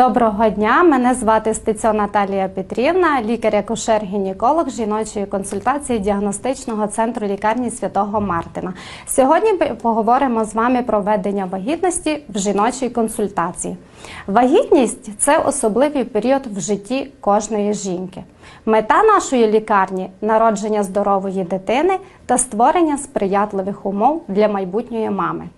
Доброго дня, мене звати Стецьо Наталія Петрівна, лікар-акушер-гінеколог жіночої консультації діагностичного центру лікарні Святого Мартина. Сьогодні поговоримо з вами про ведення вагітності в жіночій консультації. Вагітність це особливий період в житті кожної жінки. Мета нашої лікарні народження здорової дитини та створення сприятливих умов для майбутньої мами.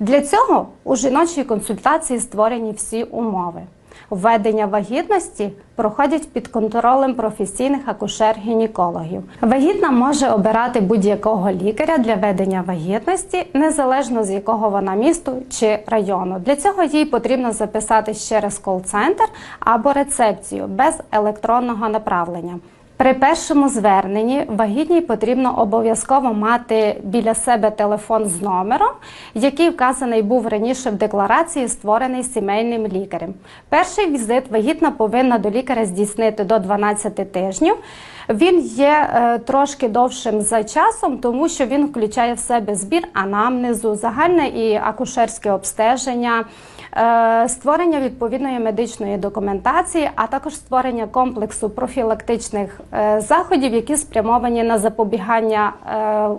Для цього у жіночій консультації створені всі умови. Введення вагітності проходять під контролем професійних акушер-гінекологів. Вагітна може обирати будь-якого лікаря для ведення вагітності, незалежно з якого вона місту чи району. Для цього їй потрібно записатись через кол-центр або рецепцію без електронного направлення. При першому зверненні вагітній потрібно обов'язково мати біля себе телефон з номером, який вказаний був раніше в декларації, створений сімейним лікарем. Перший візит вагітна повинна до лікаря здійснити до 12 тижнів. Він є е, трошки довшим за часом, тому що він включає в себе збір анамнезу, загальне і акушерське обстеження. е, Створення відповідної медичної документації, а також створення комплексу профілактичних е, заходів, які спрямовані на запобігання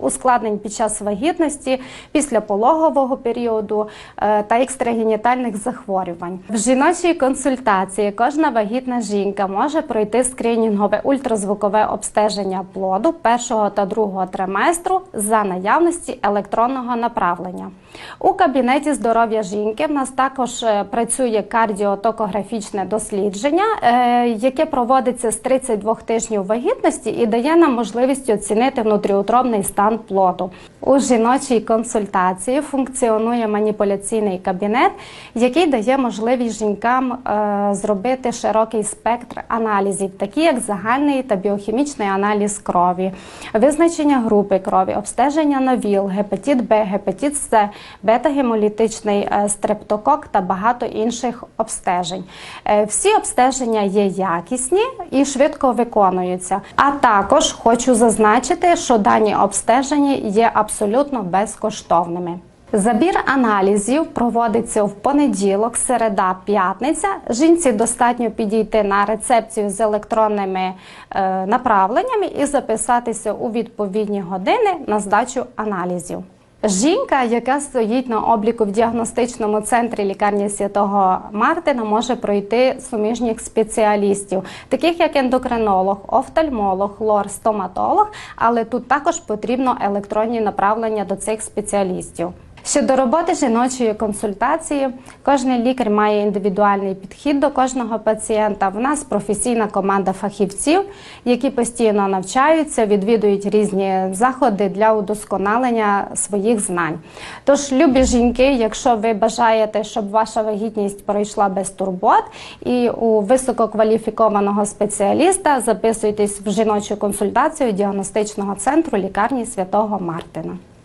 ускладнень під час вагітності, після пологового періоду та екстрагенітальних захворювань. В жіночій консультації кожна вагітна жінка може пройти скринінгове ультразвукове обстеження плоду першого та другого триместру за наявності електронного направлення. У кабінеті здоров'я жінки в нас також е, працює кардіотокографічне дослідження, е, яке проводиться з 32 тижнів вагітності і дає нам можливість оцінити внутріутробний стан плоду. У жіночій консультації функціонує маніпуляційний кабінет, який дає можливість жінкам е, зробити широкий спектр аналізів, такі як загальний та біохімічний аналіз крові, визначення групи крові, обстеження на ВІЛ, гепатит Б, гепатит С, бета-гемолітичний е, стрептокок та багато інших обстежень. Е, Всі обстеження є якісні і швидко виконуються. А також хочу зазначити, що дані обстеження є абсолютно безкоштовними. Забір аналізів проводиться в понеділок, середа, п'ятниця. Жінці достатньо підійти на рецепцію з електронними е, направленнями і записатися у відповідні години на здачу аналізів. Жінка, яка стоїть на обліку в діагностичному центрі лікарні Святого Мартина, може пройти суміжніх спеціалістів, таких як ендокринолог, офтальмолог, лор, стоматолог, але тут також потрібно електронні направлення до цих спеціалістів. Щодо роботи жіночої консультації, кожен лікар має індивідуальний підхід до кожного пацієнта. В нас професійна команда фахівців, які постійно навчаються, відвідують різні заходи для удосконалення своїх знань. Тож, любі жінки, якщо ви бажаєте, щоб ваша вагітність пройшла без турбот і у висококваліфікованого спеціаліста, записуйтесь в жіночу консультацію діагностичного центру лікарні Святого Мартина.